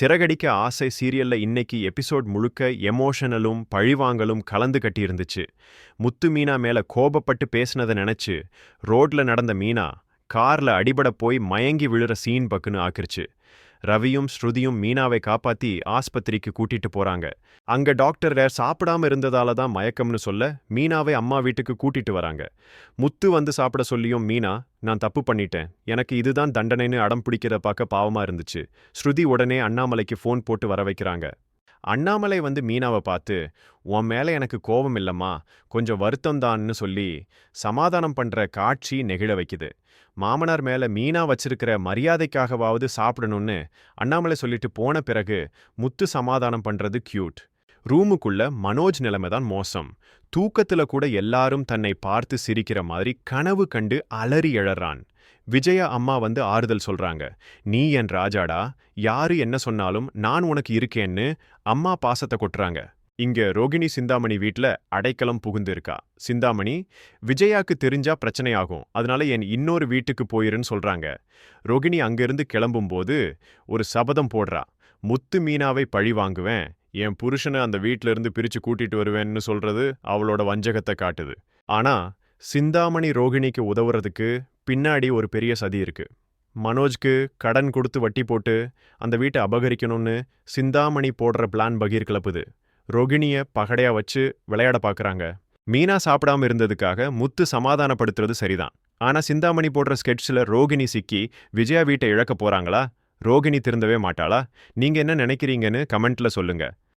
சிறகடிக்க ஆசை சீரியல்ல இன்னைக்கு எபிசோட் முழுக்க எமோஷனலும் பழிவாங்கலும் கலந்து கட்டியிருந்துச்சு. முத்து மீனா மேல கோபப்பட்டு பேசினதை நினைச்சு ரோட்ல நடந்த மீனா கார்ல அடிபட போய் மயங்கி விழுற சீன் பக்குன்னு ஆக்கிருச்சு. ரவியும் ஸ்ருதியும் மீனாவை காப்பாத்தி ஆஸ்பத்திரிக்கு கூட்டிட்டு போறாங்க. அங்க டாக்டர் சாப்பிடாம இருந்ததால தான் மயக்கம்னு சொல்ல மீனாவை அம்மா வீட்டுக்கு கூட்டிட்டு வராங்க. முத்து வந்து சாப்பிட சொல்லியும் மீனா நான் தப்பு பண்ணிட்டேன். எனக்கு இதுதான் தண்டனைன்னு அடம் பிடிக்கிறத பார்க்க பாவமா இருந்துச்சு. ஸ்ருதி உடனே அண்ணாமலைக்கு ஃபோன் போட்டு வர வைக்கிறாங்க. அண்ணாமலை வந்து மீனாவை பார்த்து உன் மேல எனக்கு கோபம் இல்லம்மா. கொஞ்சம் வருத்தம்தான்னு சொல்லி சமாதானம் பண்ற காட்சி நெகிழ வைக்குது. மாமனார் மேல மீனா வச்சிருக்கிற மரியாதைக்காகவாவது சாப்பிடணும்னு அண்ணாமலை சொல்லிட்டு போன பிறகு முத்து சமாதானம் பண்றது கியூட் ரூமுக்குள்ள மனோஜ் நிலைமை தான் மோசம். தூக்கத்துல கூட எல்லாரும் தன்னை பார்த்து சிரிக்கிற மாதிரி கனவு கண்டு அலறி எழறான். விஜயா அம்மா வந்து ஆறுதல் சொல்றாங்க. நீ என் ராஜாடா யாரு என்ன சொன்னாலும் நான் உனக்கு இருக்கேன்னு அம்மா பாசத்தை கொட்டுறாங்க. இங்க ரோகிணி சிந்தாமணி வீட்ல அடைக்கலம் புகுந்து இருக்கா சிந்தாமணி விஜயாக்கு தெரிஞ்சா பிரச்சனையாகும். அதனால என் இன்னொரு வீட்டுக்கு போயிருன்னு சொல்றாங்க. ரோகிணி அங்கிருந்து கிளம்பும்போது ஒரு சபதம் போடுறா. முத்து மீனாவை பழி வாங்குவேன். என் புருஷனை அந்த வீட்டிலிருந்து இருந்து பிரிச்சு கூட்டிட்டு வருவேன்னு சொல்றது அவளோட வஞ்சகத்தை காட்டுது. ஆனா சிந்தாமணி ரோகிணிக்கு உதவுறதுக்கு பின்னாடி ஒரு பெரிய சதி இருக்கு. மனோஜ்க்கு கடன் கொடுத்து வட்டி போட்டு அந்த வீட்டை அபகரிக்கணும்னு சிந்தாமணி போடுற பிளான் பகீர் கிளப்புது. ரோகிணிய பகடையா வச்சு விளையாட பார்க்குறாங்க மீனா சாப்பிடாம இருந்ததுக்காக முத்து சமாதானப்படுத்துறது சரிதான். ஆனா சிந்தாமணி போடுற ஸ்கெட்ச்ல ரோகிணி சிக்கி விஜயா வீட்டை இழக்க போறாங்களா? ரோகிணி திருந்தவே மாட்டாளா? நீங்க என்ன நினைக்கிறீங்கன்னு கமெண்ட்ல சொல்லுங்க.